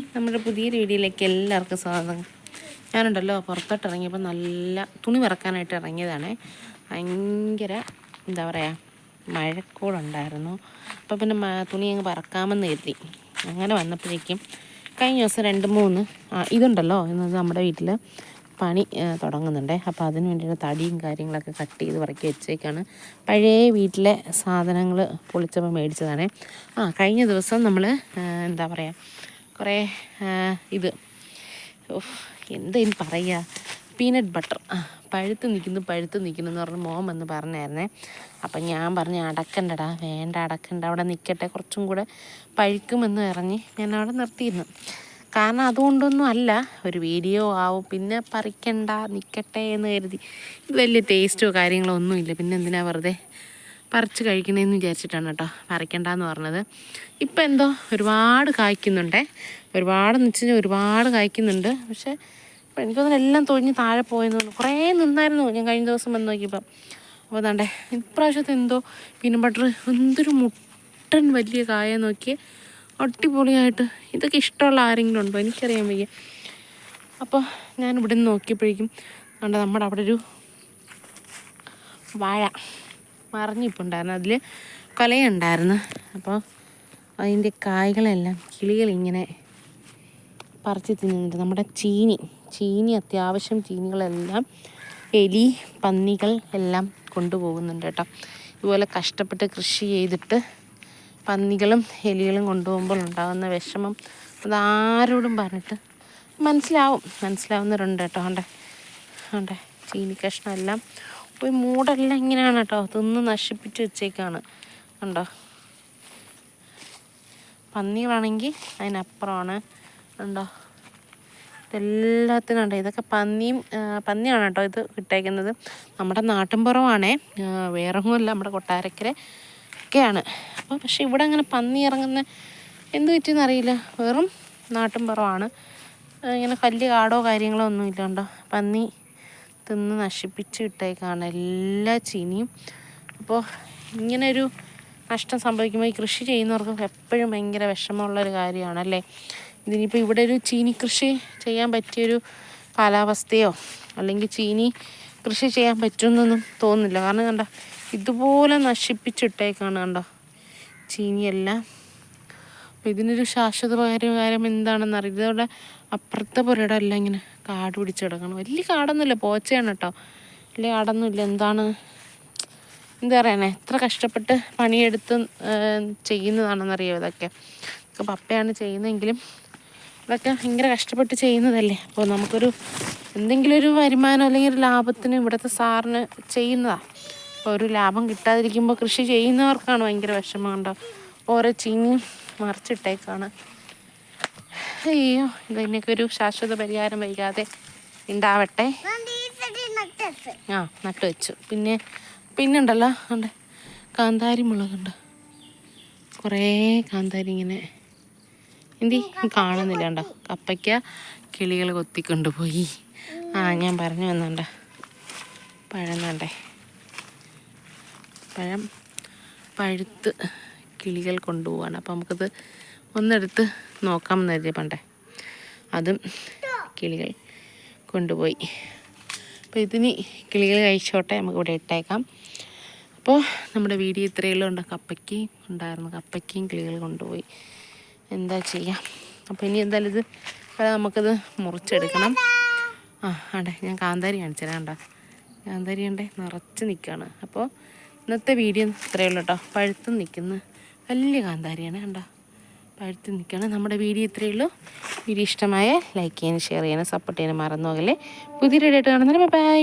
നമ്മുടെ പുതിയൊരു വീഡിയോയിലേക്ക് എല്ലാവർക്കും സ്വാഗതം. ഞാനുണ്ടല്ലോ പുറത്തോട്ട് ഇറങ്ങിയപ്പോൾ നല്ല തുണി വിറക്കാനായിട്ട് ഇറങ്ങിയതാണ്. ഭയങ്കര എന്താ പറയുക മഴക്കോടുണ്ടായിരുന്നു അപ്പോൾ പിന്നെ തുണി അങ്ങ് പറക്കാമെന്ന് കരുതി. അങ്ങനെ വന്നപ്പോഴേക്കും കഴിഞ്ഞ ദിവസം രണ്ട് മൂന്ന് ഇതുണ്ടല്ലോ എന്നത് നമ്മുടെ വീട്ടിൽ പണി തുടങ്ങുന്നുണ്ട്. അപ്പോൾ അതിന് വേണ്ടിയിട്ട് തടിയും കാര്യങ്ങളൊക്കെ കട്ട് ചെയ്ത് പറക്കി വെച്ചേക്കാണ്. പഴയ വീട്ടിലെ സാധനങ്ങൾ പൊളിച്ചപ്പോൾ മേടിച്ചതാണ്. ആ കഴിഞ്ഞ ദിവസം നമ്മൾ എന്താ പറയുക കുറേ ഇത്. എന്തേലും പറയുക പീനട്ട് ബട്ടർ. പഴുത്ത് നിൽക്കുന്നു പഴുത്ത് നിൽക്കുന്നു എന്ന് പറഞ്ഞ് മോൻ വന്ന് പറഞ്ഞായിരുന്നേ. അപ്പം ഞാൻ പറഞ്ഞു അടക്കണ്ടടാ വേണ്ട അടക്കണ്ട അവിടെ നിൽക്കട്ടെ കുറച്ചും കൂടെ പഴുക്കുമെന്ന് പറഞ്ഞ് ഞാൻ അവിടെ നിർത്തിയിരുന്നു. കാരണം അതുകൊണ്ടൊന്നും അല്ല ഒരു വീഡിയോ ആവും. പിന്നെ പറിക്കണ്ട നിൽക്കട്ടെ എന്ന് കരുതി. വലിയ ടേസ്റ്റോ കാര്യങ്ങളോ ഒന്നുമില്ല. പിന്നെ എന്തിനാ വെറുതെ പറിച്ച് കഴിക്കണേന്ന് വിചാരിച്ചിട്ടാണ് കേട്ടോ പറിക്കണ്ടെന്ന് പറഞ്ഞത്. ഇപ്പം എന്തോ ഒരുപാട് കായ്ക്കുന്നുണ്ടേ. ഒരുപാടെന്ന് വെച്ച് കഴിഞ്ഞാൽ ഒരുപാട് കായ്ക്കുന്നുണ്ട്. പക്ഷേ ഇപ്പം എനിക്കൊന്നും എല്ലാം തൊഴിഞ്ഞ് താഴെ പോയെന്ന് തോന്നുന്നു. കുറേ നിന്നായിരുന്നു ഞാൻ കഴിഞ്ഞ ദിവസം വന്ന് നോക്കിയപ്പം. അപ്പോൾ അതാണ്ടേ ഇപ്രാവശ്യത്തെ എന്തോ പീനട്ട് ബട്ടർ എന്തൊരു മുട്ടൻ വലിയ കായ നോക്കി അടിപൊളിയായിട്ട്. ഇതൊക്കെ ഇഷ്ടമുള്ള ആരെങ്കിലും ഉണ്ടോ? എനിക്കറിയാൻ വയ്യ. അപ്പോൾ ഞാൻ ഇവിടെ നിന്ന് നോക്കിയപ്പോഴേക്കും നമ്മുടെ അവിടെ ഒരു വാഴ. മറിഞ്ഞിപ്പുണ്ടായിരുന്നു. അതിൽ കൊലയുണ്ടായിരുന്നു. അപ്പോൾ അതിന്റെ കായ്കളെല്ലാം കിളികളിങ്ങനെ പറിച്ച് തിന്നുന്നുണ്ട്. നമ്മുടെ ചീനി ചീനി അത്യാവശ്യം ചീനികളെല്ലാം എലി പന്നികൾ എല്ലാം കൊണ്ടുപോകുന്നുണ്ട് കേട്ടോ. ഇതുപോലെ കഷ്ടപ്പെട്ട് കൃഷി ചെയ്തിട്ട് പന്നികളും എലികളും കൊണ്ടുപോകുമ്പോൾ ഉണ്ടാകുന്ന വിഷമം അതാരോടും പറഞ്ഞിട്ട് മനസ്സിലാവും. മനസ്സിലാവുന്നവരുണ്ട് കേട്ടോ. കണ്ടേ കണ്ടേ ചീനി കഷ്ണം എല്ലാം ഒരു മൂടെല്ലാം ഇങ്ങനെയാണ് കേട്ടോ തിന്ന് നശിപ്പിച്ച് വെച്ചേക്കാണ്. കണ്ടോ? പന്നികളാണെങ്കിൽ അതിനപ്പുറമാണ്. ഉണ്ടോ ഇതെല്ലാത്തിനും ഉണ്ട് ഇതൊക്കെ പന്നിയും പന്നിയാണ് കേട്ടോ ഇത് കിട്ടേക്കുന്നത് നമ്മുടെ നാട്ടിൻപുറമാണേ ആ, വേറെ ഒന്നുമല്ല നമ്മുടെ കൊട്ടാരക്കര ഒക്കെയാണ്. അപ്പോൾ പക്ഷേ ഇവിടെ അങ്ങനെ പന്നി ഇറങ്ങുന്ന എന്ത് പറ്റിയെന്ന് അറിയില്ല. വെറും നാട്ടിൻപുറമാണ് ഇങ്ങനെ വലിയ കാടോ കാര്യങ്ങളോ ഒന്നും ഇല്ല കേട്ടോ പന്നി തിന്ന് നശിപ്പിച്ച് ഇട്ടേക്കാണ് എല്ലാ ചീനിയും. അപ്പോൾ ഇങ്ങനൊരു നഷ്ടം സംഭവിക്കുമ്പോൾ ഈ കൃഷി ചെയ്യുന്നവർക്ക് എപ്പോഴും ഭയങ്കര വിഷമമുള്ളൊരു കാര്യമാണല്ലേ? ഇതിനിപ്പോൾ ഇവിടെ ഒരു ചീനി കൃഷി ചെയ്യാൻ പറ്റിയൊരു കാലാവസ്ഥയോ അല്ലെങ്കിൽ ചീനി കൃഷി ചെയ്യാൻ പറ്റുമെന്നൊന്നും തോന്നുന്നില്ല. കാരണം കണ്ട ഇതുപോലെ നശിപ്പിച്ചിട്ടേക്കാണ് കണ്ടോ ചീനിയെല്ലാം. അപ്പോൾ ഇതിനൊരു ശാശ്വത പരിഹാരം എന്താണെന്ന് അറിയില്ല. ഇതവിടെ അപ്പുറത്തെ പുരയുടെ എല്ലാം ഇങ്ങനെ കാട് പിടിച്ച് കിടക്കണം. വലിയ കാടൊന്നുമില്ല പോച്ചയാണ് കേട്ടോ വലിയ കാടൊന്നുമില്ല. എന്താണ് എന്താ പറയണേ? എത്ര കഷ്ടപ്പെട്ട് പണിയെടുത്ത് ചെയ്യുന്നതാണെന്ന് ചെയ്യുന്നതാണെന്നറിയോ ഇതൊക്കെ. ഇതൊക്കെ പപ്പയാണ് ചെയ്യുന്നതെങ്കിലും ഇതൊക്കെ ഭയങ്കര കഷ്ടപ്പെട്ട് ചെയ്യുന്നതല്ലേ. അപ്പോൾ നമുക്കൊരു എന്തെങ്കിലും ഒരു വരുമാനം അല്ലെങ്കിൽ ഒരു ലാഭത്തിന് ഇവിടുത്തെ സാറിന് ചെയ്യുന്നതാണ് അപ്പോൾ ഒരു ലാഭം കിട്ടാതിരിക്കുമ്പോൾ കൃഷി ചെയ്യുന്നവർക്കാണ് ഭയങ്കര വിഷമം കണ്ടോ. ഓരോ ചീഞ്ഞ് മറിച്ചിട്ടേക്കാണ്. അയ്യോ ഇതിനൊക്കെ ഒരു ശാശ്വത പരിഹാരം വൈകാതെ ഉണ്ടാവട്ടെ ആ നട്ടു വെച്ചു. പിന്നെ പിന്നെ ഉണ്ടല്ലോ ഉണ്ട്. കാന്താരി മുളകുണ്ട്. കുറേ കാന്താരി ഇങ്ങനെ. എന്തി? കാണുന്നില്ല ഉണ്ടോ കപ്പയ്ക്ക കിളികൾ കൊത്തിക്കൊണ്ടുപോയി. ആ ഞാൻ പറഞ്ഞു വന്നുണ്ട്. പഴം കണ്ടേ പഴം പഴുത്ത് കിളികൾ കൊണ്ടുപോവാണ്. അപ്പം നമുക്കത് ഒന്നെടുത്ത് നോക്കാമെന്ന് കരുതി പണ്ടേ. അതും കിളികൾ കൊണ്ടുപോയി. അപ്പോൾ ഇതിന് കിളികൾ കഴിച്ചോട്ടെ നമുക്ക് ഇവിടെ ഇട്ടേക്കാം. അപ്പോൾ നമ്മുടെ വീഡിയോ ഇത്രയുള്ള ഉണ്ട് കപ്പയ്ക്ക് ഉണ്ടായിരുന്നു. കപ്പയ്ക്കും കിളികൾ കൊണ്ടുപോയി. എന്താ ചെയ്യാം? അപ്പോൾ ഇനി എന്തായാലും ഇത് നമുക്കത് മുറിച്ചെടുക്കണം. ആ ആണ്ടെ ഞാൻ കാന്താരി കാണിച്ചു തരാം കാന്താരി ഉണ്ടേ നിറച്ച് നിൽക്കുകയാണ് അപ്പോൾ ഇന്നത്തെ വീഡിയോ ഇത്രയേ ഉള്ളൂ കേട്ടോ. പഴുത്തും നിൽക്കുന്ന. വലിയ കാന്താരിയാണ് കണ്ടോ? പഴുത്ത് നിൽക്കുകയാണ്. നമ്മുടെ വീഡിയോ ഇത്രയേ ഉള്ളൂ. വീഡിയോ ഇഷ്ടമായ ലൈക്ക് ചെയ്യാനും ഷെയർ ചെയ്യാനും സപ്പോർട്ട് ചെയ്യാനും മറന്നു പോകല്ലേ. പുതിയ റെഡിയായിട്ട് കാണുന്നതിന് ബൈ